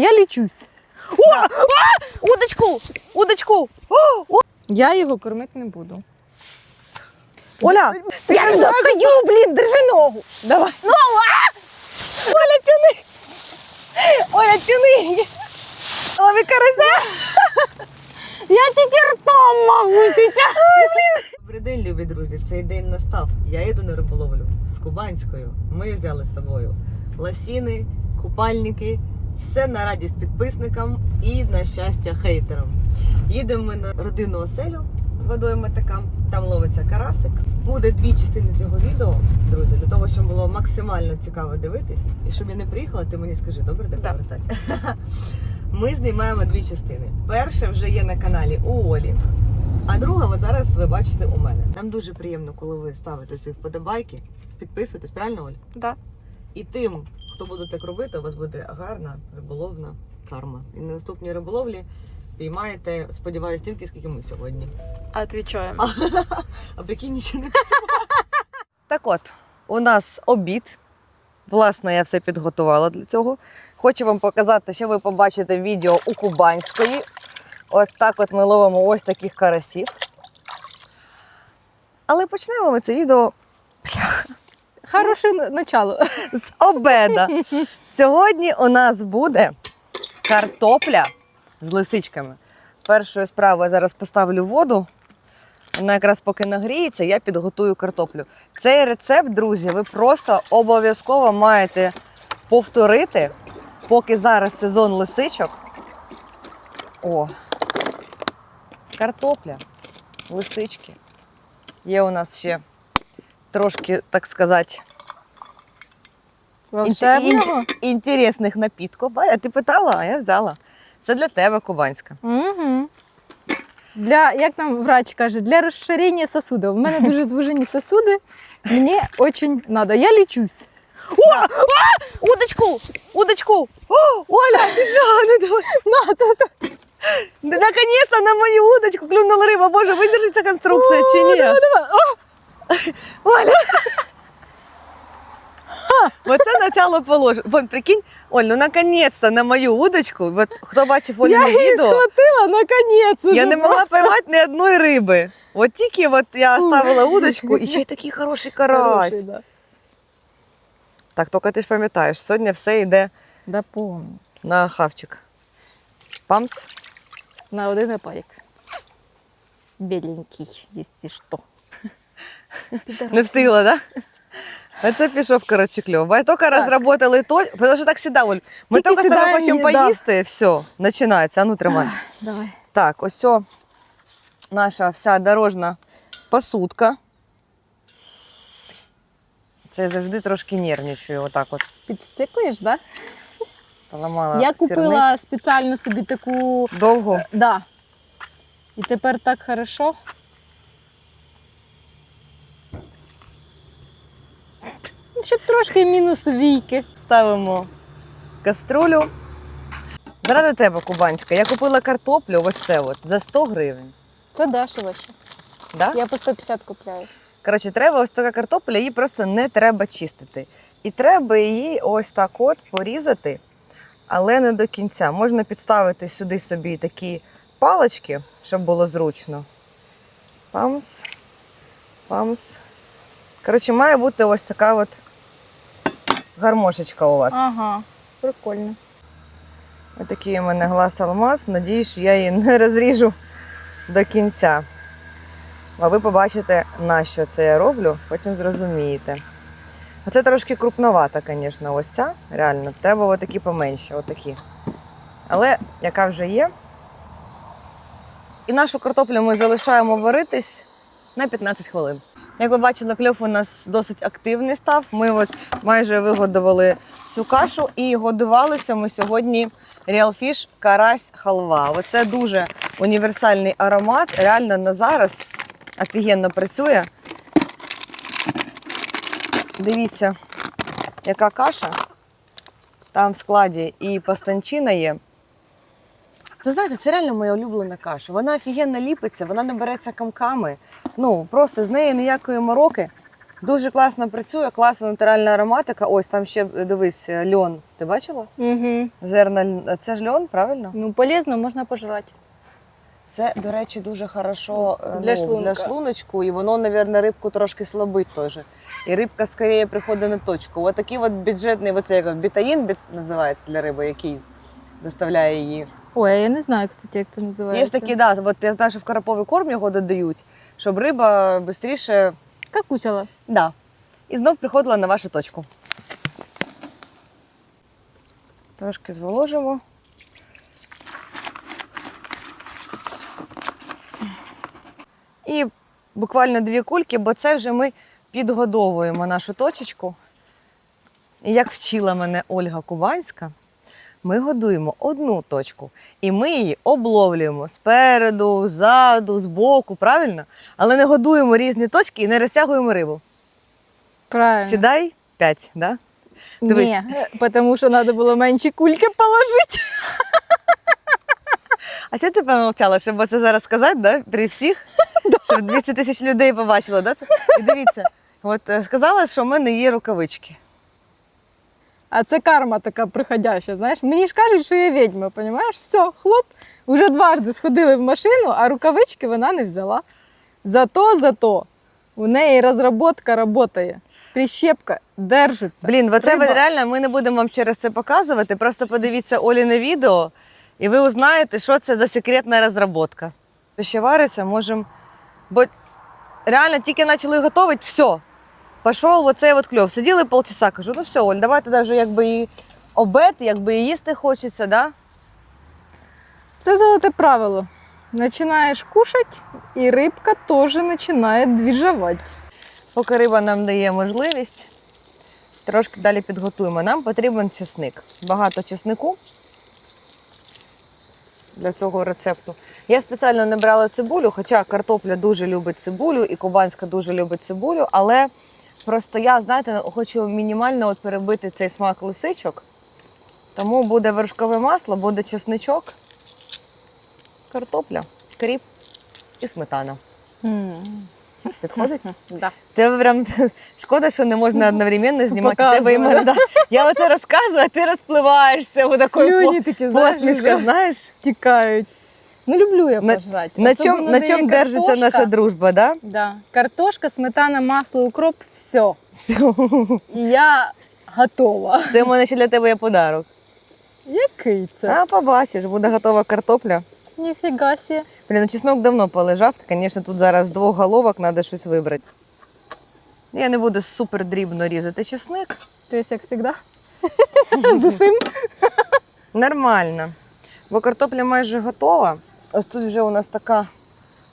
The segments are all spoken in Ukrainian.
Я лічусь. О! А! Удочку! Удочку! О! О! Я його кормити не буду. Оля, Я не достаю, блін, держи ногу. Давай. Ну, а! Оля, тяни. Оля, тяни. Лови карася. Я тільки ртом можу зараз. Добрий день, любі друзі. Цей день настав. Я йду на риболовлю з Кубанською. Ми взяли з собою ласіни, купальники, все на радість підписникам і на щастя хейтерам. Їдемо ми на родинну оселю водою метакам. Там ловиться карасик. Буде дві частини цього відео, друзі, для того, щоб було максимально цікаво дивитись. І щоб я не приїхала, ти мені скажи, добре, де Да. повертати. Ми знімаємо дві частини. Перша вже є на каналі у Олі. А друга, от зараз ви бачите у мене. Нам дуже приємно, коли ви ставите свої вподобайки, підписуєтесь, правильно, Оль? Да. І тим, хто буде так робити, у вас буде гарна риболовна карма. І на наступній риболовлі піймаєте, сподіваюся, стільки, скільки ми сьогодні. Отвічаємо. А прикинь, нічого не Так от, у нас обід. Власне, я все підготувала для цього. Хочу вам показати, що ви побачите відео у Кубанської. Ось так от ми ловимо ось таких карасів. Але почнемо ми це відео Хороше на- начало. з обеда. Сьогодні у нас буде картопля з лисичками. Першою справою я зараз поставлю воду. Вона якраз поки нагріється, я підготую картоплю. Цей рецепт, друзі, ви просто обов'язково маєте повторити, поки зараз сезон лисичок. О, картопля, лисички. Є у нас ще трошки, так сказати, Волшебного. інтересних напітків. А ти питала, а я взяла. Все для тебе, кубанська. Угу. Для, як нам врач каже, для розширення сосудів. У мене дуже звужені сосуди. Мені дуже треба. Я лічусь. О! А! Удочку! Удочку! О, Оля, що? Не давай. На, то, то. Наконец-то на мою удочку клюнула риба. Боже, видержить ця конструкція чи ні? Давай, давай. О, Оля! Оце начало положено. Вон, прикинь, Оль, ну наконец-то на мою удочку. От, хто бачив Олі я її відео, схватила наконець. я уже не могла просто. поймати ні одної риби. От тільки от я Ух. ставила удочку, і ще й такий хороший карась. Хороший, да. Так, тільки ти ж пам'ятаєш, сьогодні все йде Да на хавчик. Памс. На один опарик. Беленький, якщо що. Не встигла, так? Да? Оце пішов, коротше, кльов. Бо тільки розработали то, тому що так Оль. Ми Тільки з тобою хочемо да. поїсти, все, починається. А ну тримай. Давай. Так, ось о, наша вся дорожна посудка. Це я завжди трошки нервничаю, отак от Підстикуєш, так? поламала Я сірник. купила спеціально собі таку. довго. Да. І тепер так хорошо. Щоб трошки мінус війки. Ставимо каструлю. Заради тебе, кубанська, я купила картоплю, ось це от, за 100 гривень. Це дешево ще. Да? Я по 150 купляю. Коротше, треба ось така картопля, її просто не треба чистити. І треба її ось так от порізати, але не до кінця. Можна підставити сюди собі такі палички, щоб було зручно. Памс, памс. Коротше, має бути ось така от гармошечка у вас. Ага, прикольно. Ось такий у мене глаз алмаз. Надіюсь, що я її не розріжу до кінця. А ви побачите, на що це я роблю, потім зрозумієте. А це трошки крупновата, звісно, ось ця. Реально, треба отакі поменше, отакі. Але яка вже є. І нашу картоплю ми залишаємо варитись на 15 хвилин. Як ви бачили, кльов у нас досить активний став. Ми от майже вигодували всю кашу і годувалися ми сьогодні Real Fish карась халва. Оце дуже універсальний аромат. Реально на зараз офігенно працює. Дивіться, яка каша. Там в складі і пастанчина є. Ви знаєте, це реально моя улюблена каша. Вона офігенно ліпиться, вона не береться комками. Ну, просто з неї ніякої мороки. Дуже класно працює, класна натуральна ароматика. Ось там ще дивись, льон. Ти бачила? Угу. Зерна це ж льон, правильно? Ну, полезно, можна пожрати. Це, до речі, дуже хорошо е, Для ну, шлунка. для шлуночку, і воно, мабуть, рибку трошки слабить теж. І рибка скоріше приходить на точку. Ось такий от бюджетний, оце як бітаїн біт- називається для риби, який доставляє її. Ой, а я не знаю, кстати, як це називається. Є такі, да, от я знаю, що в караповий корм його додають, щоб риба швидше Какусяла. Да. І знов приходила на вашу точку. Трошки зволожимо. І буквально дві кульки, бо це вже ми підгодовуємо нашу точечку. І як вчила мене Ольга Кубанська, ми годуємо одну точку, і ми її обловлюємо спереду, ззаду, збоку, правильно? Але не годуємо різні точки і не розтягуємо рибу. Правильно. Сідай 5, да? Дивись. Ні, тому що треба було менші кульки положити. А що ти помовчала, щоб це зараз сказати, да? При всіх? Щоб 200 тисяч людей побачило, да? І дивіться, от е, сказала, що в мене є рукавички. А це карма така приходяща, знаєш. Мені ж кажуть, що я відьма, розумієш? Все, хлоп, вже дважди сходили в машину, а рукавички вона не взяла. Зато, зато у неї розробка працює. Прищепка держиться. Блін, оце ви реально ми не будемо вам через це показувати. Просто подивіться Оліне відео, і ви узнаєте, що це за секретна розробка. Ще вариться, можемо. Бо реально тільки почали готувати, все. Пішов оцей от кльов. Сиділи полчаса, кажу, ну все, Оль, давай тоді вже якби і обед, якби і їсти хочеться, да? Це золоте правило. Починаєш кушати, і рибка теж починає двіжувати. Поки риба нам дає можливість, трошки далі підготуємо. Нам потрібен чесник. Багато чеснику для цього рецепту. Я спеціально не брала цибулю, хоча картопля дуже любить цибулю і кубанська дуже любить цибулю, але просто я, знаєте, хочу мінімально от перебити цей смак лисичок. Тому буде вершкове масло, буде чесничок, картопля, кріп і сметана. Підходить? Да. Тебе прям шкода, що не можна одновременно знімати тебе і мене. Да. Я оце розказую, а ти розпливаєшся у такої посмішка, знаєш? стікають. Ну, люблю я На- пожрати. На на де чому держиться картошка. наша дружба, да? Да. Картошка, сметана, масло, укроп, все. Все. І я готова. Це в мене ще для тебе є подарок. Який це? А побачиш, буде готова картопля. Ніфіга сі. Блін, ну чеснок давно полежав. Звісно, тут зараз з двох головок треба щось вибрати. Я не буду супер дрібно різати чесник. То есть, як завжди. З усім. Нормально. Бо картопля майже готова. Ось тут вже у нас така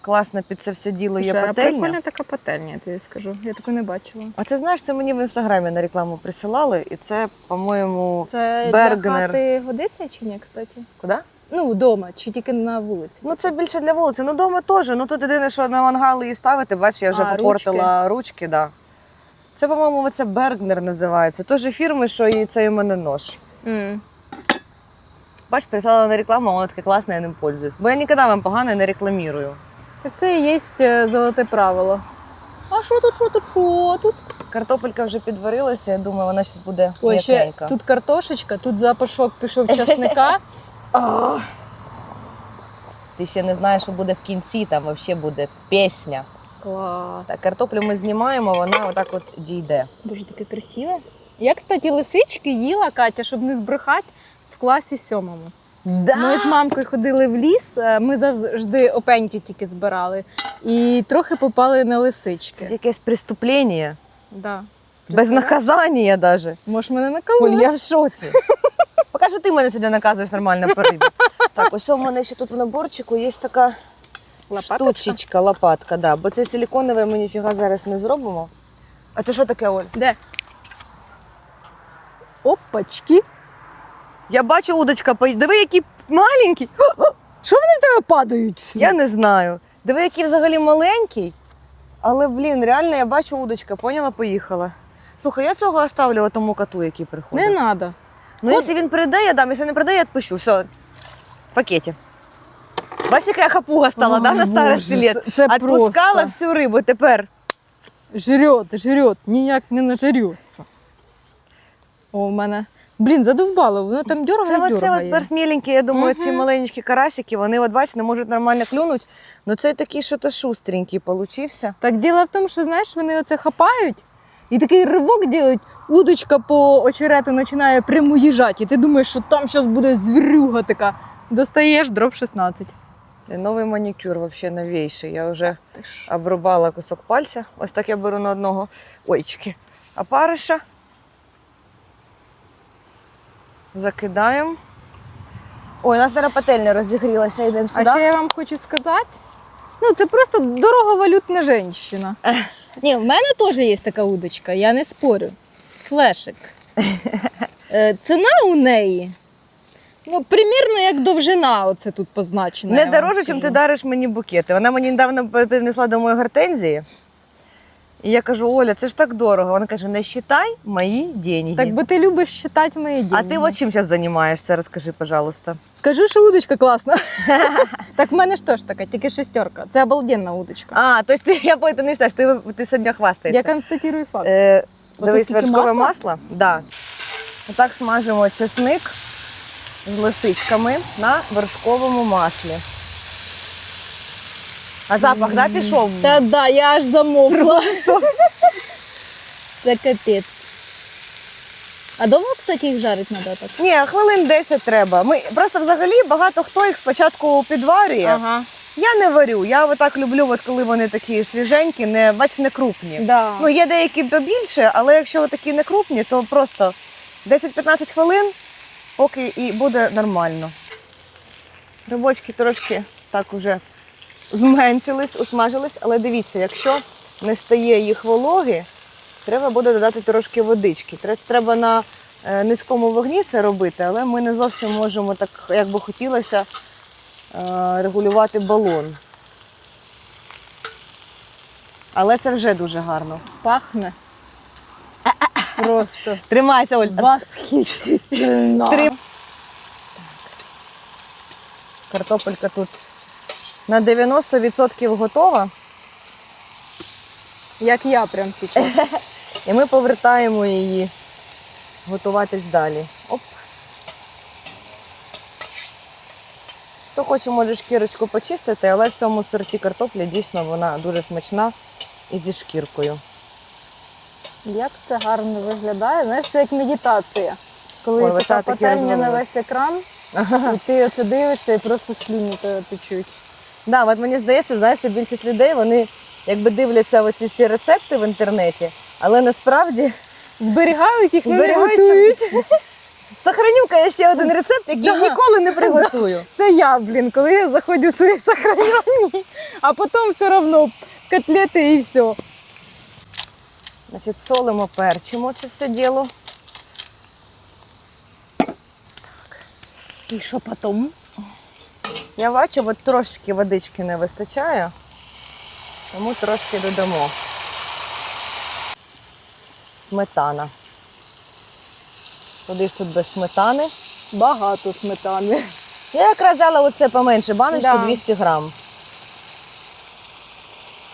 класна під це все діло є Слушай, а пательня. прикольна така пательня, я тобі скажу. Я таку не бачила. А це знаєш, це мені в інстаграмі на рекламу присилали, і це, по-моєму, Це Бергнер. для хати годиться чи ні, кстати? куди? Ну, вдома, чи тільки на вулиці? Ну це більше для вулиці. Ну вдома теж. Ну тут єдине, що на мангал її ставити, бачиш, я вже А, попортила ручки. да. Це, по-моєму, оце Бергнер називається. Теж фірми, що і це і мене нож. М. Бач, прислала на рекламу, а воно таке класне, я ним пользуюсь. Бо я ніколи вам погано не рекламірую. Це і є е, золоте правило. А що тут, що тут, що тут? Картопелька вже підварилася, я думаю, вона зараз буде Ой, ще м'якенька. тут картошечка, тут запашок пішов часника. А, Ти ще не знаєш, що буде в кінці, там взагалі буде пісня. клас. Так, картоплю ми знімаємо, вона отак от дійде. Дуже таке красиве. Я, кстати, лисички їла, Катя, щоб не збрехати, в класі сьомому. Да? Ми з мамкою ходили в ліс, е, ми завжди опеньки тільки збирали. І трохи попали на лисички. Це якесь преступлення. Да. Без наказання навіть. Може, мене Оль, я в шоці. Поки що ти мене сьогодні наказуєш нормально по рибі. Так, ось у мене ще тут в наборчику є така Лопаточка? штучечка, лопатка, да. бо це силіконове ми ніфіга зараз не зробимо. А це що таке, Оль? Де? Опачки. Я бачу удочка, диви, які маленькі. Що вони в тебе падають всі? Я не знаю. Диви, який взагалі маленький. Але, блін, реально я бачу удочка, поняла, поїхала. Слухай, я цього оставлю тому коту, який приходить. Не треба. Ну, якщо він прийде, я дам, якщо не прийде, я відпущу. Все, в пакеті. Бачиш, яка я хапуга стала, да, на старості літ? Це, це Отпускала просто. всю рибу. Тепер Жрет, жрет, ніяк не нажрется. О, у мене. Блін, задовбало, воно там Це дергає, оце от дергає. персміленькі, я думаю, ці Мгм. маленькі карасики, вони, от бачите, можуть нормально клюнуть. Ну це такий що-то шустренький получився. Так діло в тому, що знаєш, вони оце хапають і такий ривок роблять, удочка по очерету починає прямо їжати. І ти думаєш, що там зараз буде звірюга така. Достаєш дроп 16. Новий манікюр взагалі новіший. Я вже обрубала кусок пальця. Ось так я беру на одного ойчики. А париша закидаємо. Ой, у нас зараз пательня розігрілася, йдемо сюди. А ще я вам хочу сказати, ну це просто дороговалютна жінка. Ні, в мене теж є така удочка, я не спорю. Флешик. Е, Ціна у неї. Ну, примірно як довжина, оце тут позначена. Не дороже, чим ти дариш мені букети. Вона мені недавно принесла до моєї гортензії. І я кажу, Оля, це ж так дорого. Вона каже, не считай мої деньги. Так бо ти любиш читати мої дії. а ти от чим зараз займаєшся? Розкажи, пожалуйста. Кажу, що удочка класна. так в мене ж теж така, тільки шестерка. Це обалденна удочка. А, тобто ти, я ти не знаєш, ти, ти сьогодні хвастаєшся. Я констатую факт. Е, дивись, вершкове масла? масло. Да. Отак смажимо чесник з лисичками на вершковому маслі. А запах, да, пішов? Та да, я аж замовкла. Це капець. А довго, кстати, їх жарить треба так? Ні, хвилин 10 треба. Ми просто взагалі багато хто їх спочатку підварює. Ага. Я не варю. Я отак люблю, от коли вони такі свіженькі, не бач, не крупні. Да. Ну, є деякі побільше, але якщо такі не крупні, то просто 10-15 хвилин, поки і буде нормально. Рибочки трошки так уже зменшились, усмажились, але дивіться, якщо не стає їх вологи, треба буде додати трошки водички. Треба на е, низькому вогні це робити, але ми не зовсім можемо так, як би хотілося, е, регулювати балон. Але це вже дуже гарно. Пахне. Просто Тримайся, Оль. восхитительно. Три. Картопелька тут на 90% готова. Як я прям зараз. І ми повертаємо її готуватись далі. Оп. Хто хоче, може шкірочку почистити, але в цьому сорті картопля дійсно вона дуже смачна і зі шкіркою. Як це гарно виглядає. Знаєш, це як медитація. Коли Ой, така пательня на весь екран, і ти оце дивишся і просто тебе течуть. Да, от мені здається, знаєш, що більшість людей вони якби дивляться оці всі рецепти в інтернеті, але насправді Зберігають їх, але не зберігають. готують. щоб- Сохраню-ка я ще один рецепт, який Да. ніколи не приготую. Це я, блін, коли я заходжу в свої сохранені, а потім все одно котлети і все. Значить, солимо, перчимо це все діло. І що потім? Я бачу, от трошки водички не вистачає, тому трошки додамо. Сметана. Куди ж тут без сметани? Багато сметани. Я якраз взяла оце поменше, баночку Да. 200 грам.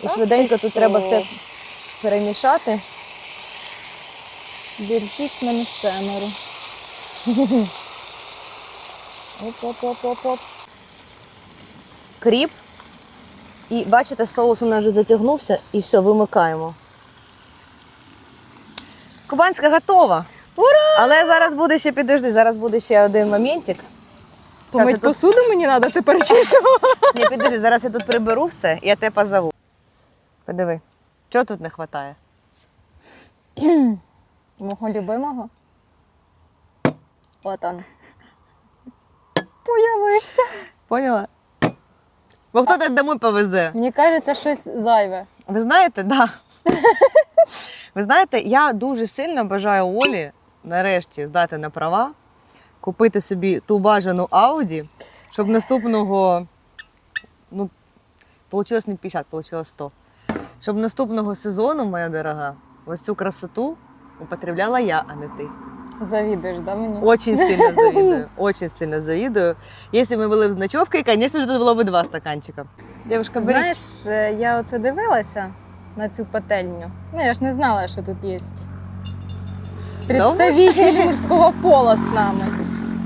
І швиденько тут що? треба все перемішати. Держіть мене семеро. Оп-оп-оп-оп-оп. Кріп. І бачите, соус у нас вже затягнувся і все, вимикаємо. Кубанська готова. Ура! Але зараз буде ще підожди, зараз буде ще один моментик. Помить тут- посуду мені треба тепер чи що? Ні, підожди, зараз я тут приберу все, і я тебе позову. Подиви, чого тут не вистачає? Мого любимого. От он. Появився. Поняла? Бо хто тебе домой повезе? Мені кажеться, щось зайве. Ви знаєте, да. Ви знаєте, я дуже сильно бажаю Олі нарешті здати на права, купити собі ту бажану Ауді, щоб наступного, ну, вийшло не 50, вийшло 100. Щоб наступного сезону, моя дорога, ось цю красоту употребляла я, а не ти. Завідуєш, да, мені? Очень сильно завидую. Очень сильно завидую. Если бы были бы с ночевкой, конечно же, тут было бы два стаканчика. Девушка, бери. Знаєш, е, я оце дивилася, на цю пательню. Ну, я ж не знала, що тут є представитель мужського пола з нами.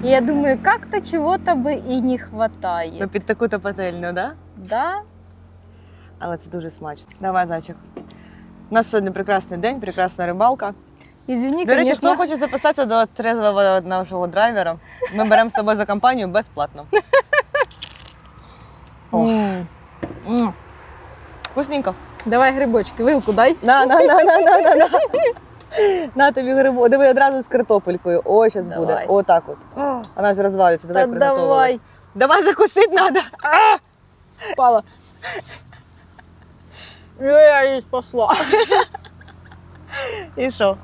І я думаю, як-то чого-то би і не хватає. Ну, під таку-то пательню, да? Да? Але це дуже смачно. Давай, зайчик. У нас сьогодні прекрасний день, прекрасна рибалка. Извини, До речі, конечно. хто хоче записатися до трезвого нашого драйвера, ми беремо з собою за компанію безплатно. О. М. М. Вкусненько. Давай грибочки, вилку дай. На, на, на, на, на, на, на. На тобі грибу. Диви одразу з картопелькою. Ой, зараз буде. Давай. Отак от. О, Вона ж розвалюється, давай Та приготовилась. давай. Давай закусити треба. А! Впала. Я її спасла. І що?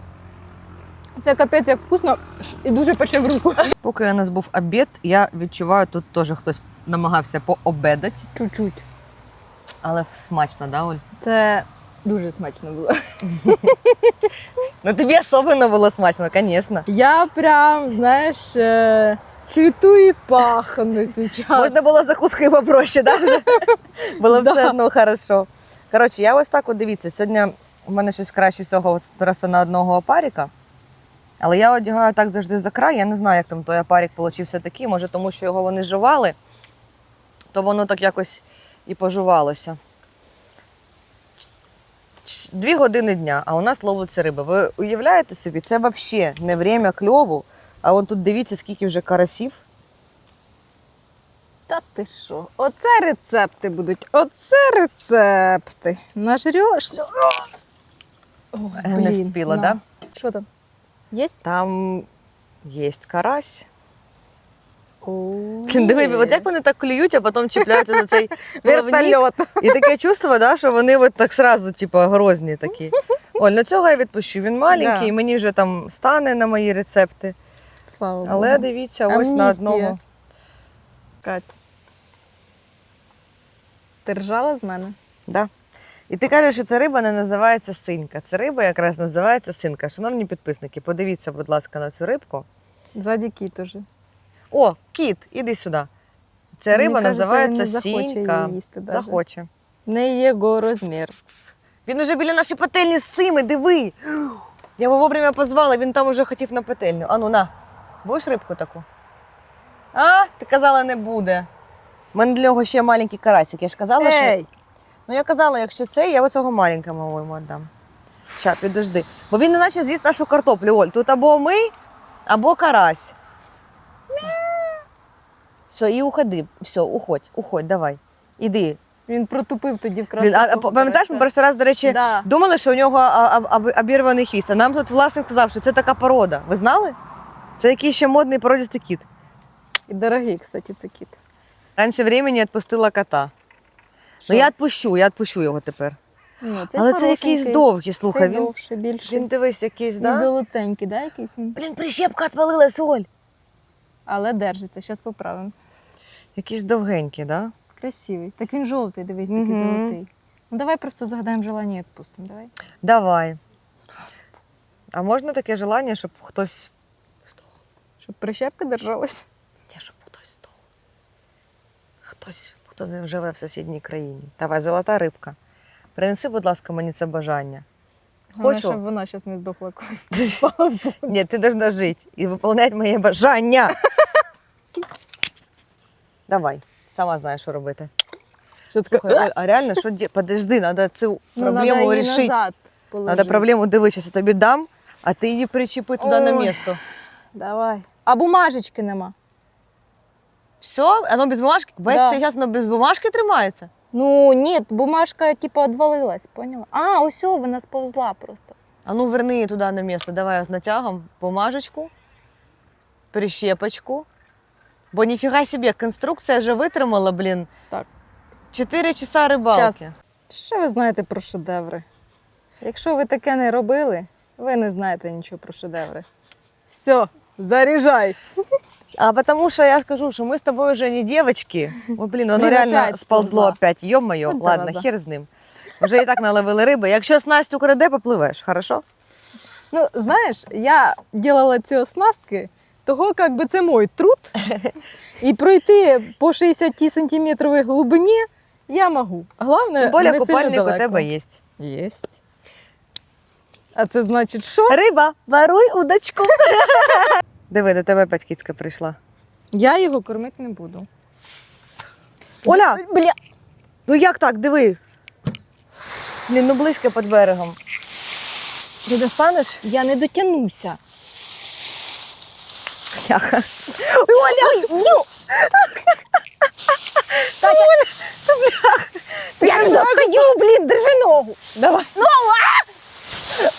Це капець як вкусно і дуже пече в руку. Поки у нас був обід, я відчуваю, тут теж хтось намагався пообедати. Чуть-чуть. Але смачно, да, Оль? Це дуже смачно було. Ну тобі особливо було смачно, звісно. Я прям, знаєш, е, цвіту і пахну зараз. Можна було закускою попроще, да? Було б Да. все одно хорошо. Коротше, я ось так от дивіться, сьогодні в мене щось краще всього просто на одного опаріка. Але я одягаю так завжди за край. Я не знаю, як там той опарік получився такий. Може, тому що його вони жували, то воно так якось і пожувалося. Дві години дня, а у нас ловиться риба. Ви уявляєте собі, це взагалі не время кльову. А от тут дивіться, скільки вже карасів. Та ти що? Оце рецепти будуть. Оце рецепти. Нажреш. О, Не блін, встигла, на. да? Що там? Єсть? Там є карась. Диви, от як вони так клюють, а потім чіпляються за цей. Вертольот. І таке чувство, да, що вони от так сразу, типу, грозні такі. Оль, ну цього я відпущу. Він маленький, Да. мені вже там стане на мої рецепти. Слава Богу. Але дивіться, ось на Амністія. одного. Кать. Ти ржала з мене? Да. І ти кажеш, що ця риба не називається синька. Ця риба якраз називається синка. Шановні підписники, подивіться, будь ласка, на цю рибку. Ззаді кіт уже. О, кіт, іди сюди. Ця Мені риба кажеться, називається він не захоче сінька. її їсти даже. Захоче. Не його розмір. Він уже біля нашої пательні з цими, диви. Я його вовремя позвала, він там уже хотів на пательню. Ану, на, будеш рибку таку? А, ти казала, не буде. У мене для нього ще маленький карасик. Я ж казала, що. Ей! Ну я казала, якщо це, я оцього маленького йому віддам. Ща, підожди. Бо він іначе з'їсть нашу картоплю, Оль. Тут або ми, або карась. Все, і уходи. Все, уходь, уходь, давай. Іди. Він протупив тоді в а, а пам'ятаєш, ми перший раз, до речі, Да. Думали, що у нього а, а, об- обірваний хвіст. А нам тут власник сказав, що це така порода. Ви знали? Це якийсь ще модний породістий кіт. І дорогий, кстати, це кіт. Раніше времени відпустила кота. Ну я відпущу, я відпущу його тепер. Ні, цей Але це якийсь довгий, слухай. Цей Він, довше, більше. він дивись, якийсь, І да? золотенький, да, якийсь він? Блін, прищепка відвалилась, Оль. Але держиться, зараз поправимо. Якийсь довгенький, да? Красивий. Так він жовтий, дивись, такий Мгм. золотий. Ну давай просто загадаємо желання і відпустимо. Давай. Давай. А можна таке желання, щоб хтось? Щоб прищепка держалась. Ті, щоб хтось здох. Хтось, хто живе в сусідній країні. Давай, золота рибка. Принеси, будь ласка, мені це бажання. Хочу. щоб вона зараз не здохла, коли. Ні, ти должна жити і виконувати моє бажання. Давай, сама знаєш, що робити. Що а реально, що ді... Подожди, треба цю Ну, проблему надо її вирішити. Треба проблему дивитися, тобі дам, а ти її причепи туди на місто. Давай. А бумажечки нема. Все, воно без бумажки? Весь Да. цей час воно без бумажки тримається? Ну, ні, бумажка типу відвалилась, поняла? А, ось о, вона сповзла просто. А ну верни її туди на місце. Давай з натягом бумажечку, прищепочку. Бо ніфіга собі, конструкція вже витримала, блін. Так. Чотири часа рибалки. Щас. Що ви знаєте про шедеври? Якщо ви таке не робили, ви не знаєте нічого про шедеври. Все, заряджай. А потому что я ж кажу, что мы с тобой уже не девочки. О, блин, Блін, реально опять сползло сползла. опять. Йо-моє, От ладно, зараза. хер з ним. Вже і так наловили риби. Якщо снасть украде, попливеш, хорошо? Ну, знаєш, я робила ці оснастки, того як би це мій труд. І пройти по 60 сантиметровій глибині я можу. Головне, Тим більше не сильно купальник у далеко. тебе є. Єсть. А це значить що? Риба, воруй удочку. Диви, до тебе батьківська прийшла. Я його кормити не буду. Оля, Бля. ну як так, диви. Блін, ну близько під берегом. Ти достанеш? Я не дотягнуся. Бляха. Ой, Оля! Ну! Я не достаю, блін, держи ногу. Давай. Ну, а!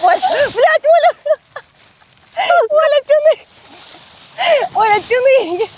Ой, блядь! Оля, thing.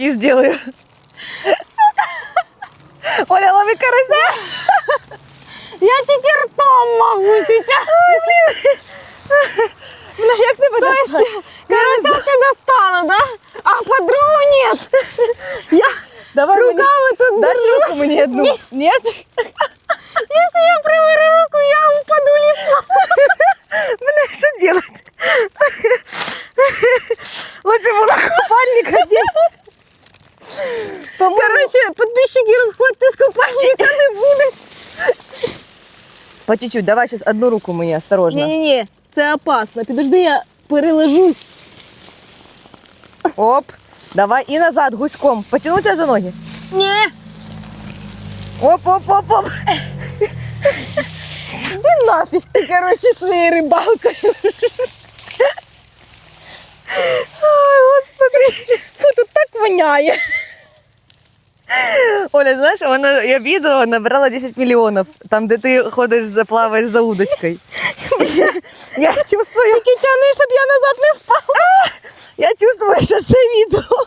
Кадр сделаю? Сука. Оля, лови карася. я тільки ртом можу сейчас. Бля, як тебе достати? Карася ти достану, да? А подругу нет. Я Давай мені. руками тут Даш держу. руку мені одну? Ні? Если я приберу руку, я упаду лицом. Бля, что делать? Лучше было купальник одеть. По-моему, Короче, підписчики розходьте з купальника не буде. По чуть-чуть. Давай сейчас одну руку мне, осторожно. Ні-ні-ні, це опасно. Підожди, я перележусь. Оп. Давай и назад гуськом. Потянуть тебя за ноги. Ні. Оп, оп, оп, оп. Ти нафіг ти, короче, своєю рибалкою. Ой, господи. Фу, тут так воняє. Оля, знаешь, вона, я відео набрала 10 миллионов. Там, де ти ходиш, заплаваєш за удочкой. Я чувствую, Тільки тяни, щоб я назад не впала. я чувствую, що це відео.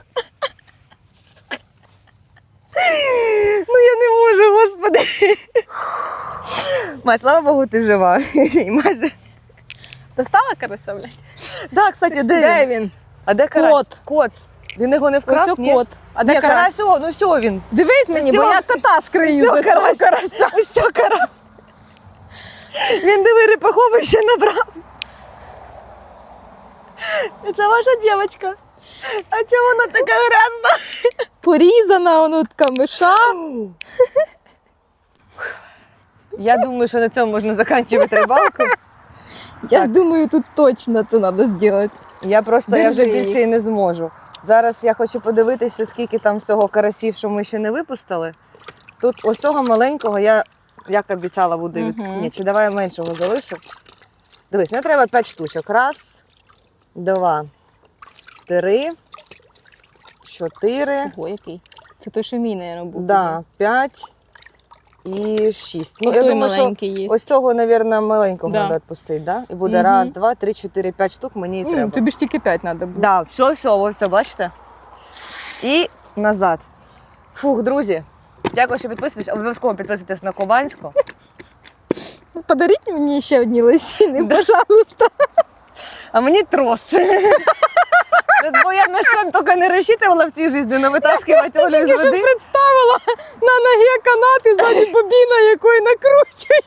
Ну я не можу, господи. Ма, слава Богу, ти жива. І майже... Достала карася, блядь? Да, кстати, де, він? А де карась? Кот. Кот. Він його не вкрав? Ось ні? кот. А де Ні, карась? карась, о, ну все він. Дивись мені, бо я кота скрию Всьо, за цього карась. карася. Все, карась. Він диви рипаховище набрав. Це ваша дівчинка. А чому вона така грязна? Порізана, воно камиша. Я думаю, що на цьому можна закінчувати рибалку. Я Так. думаю, тут точно це треба зробити. Я просто я вже Держи більше і не зможу. Зараз я хочу подивитися, скільки там всього карасів, що ми ще не випустили. Тут ось цього маленького я, як обіцяла, буду від... Угу. Ні, чи давай я меншого залишу. Дивись, мені треба 5 штучок. Раз, два, три, чотири, Ого, який. Це той, що мій, мабуть, був. да, п'ять і шість. Ну, я той думаю, що маленький є. ось цього, мабуть, маленького Да. треба відпустити. Да? І буде Мгм. раз, два, три, чотири, п'ять штук мені і треба. Тобі ж тільки 5 треба було. Да, все, все, ось все, бачите? І назад. Фух, друзі. Дякую, що підписуєтесь. Обов'язково підписуйтесь на Кубанську. Подаріть мені ще одні лосіни, пожалуйста. А мені трос. Бо я на що тільки не розчитувала в цій житті, не витаскувати Олю з Тільки що води. представила на ногі канат і ззаді бобіна, якою накручує.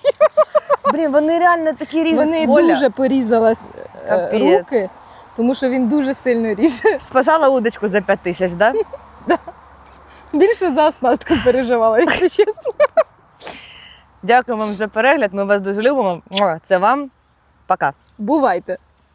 Блін, вони реально такі різні. Вони Оля дуже порізалась е, Капець. руки, тому що він дуже сильно ріже. спасала удочку за 5 тисяч, так? Да? Більше за оснастку переживала, якщо чесно. Дякую вам за перегляд. Ми вас дуже любимо. Це вам. Пока. Бувайте.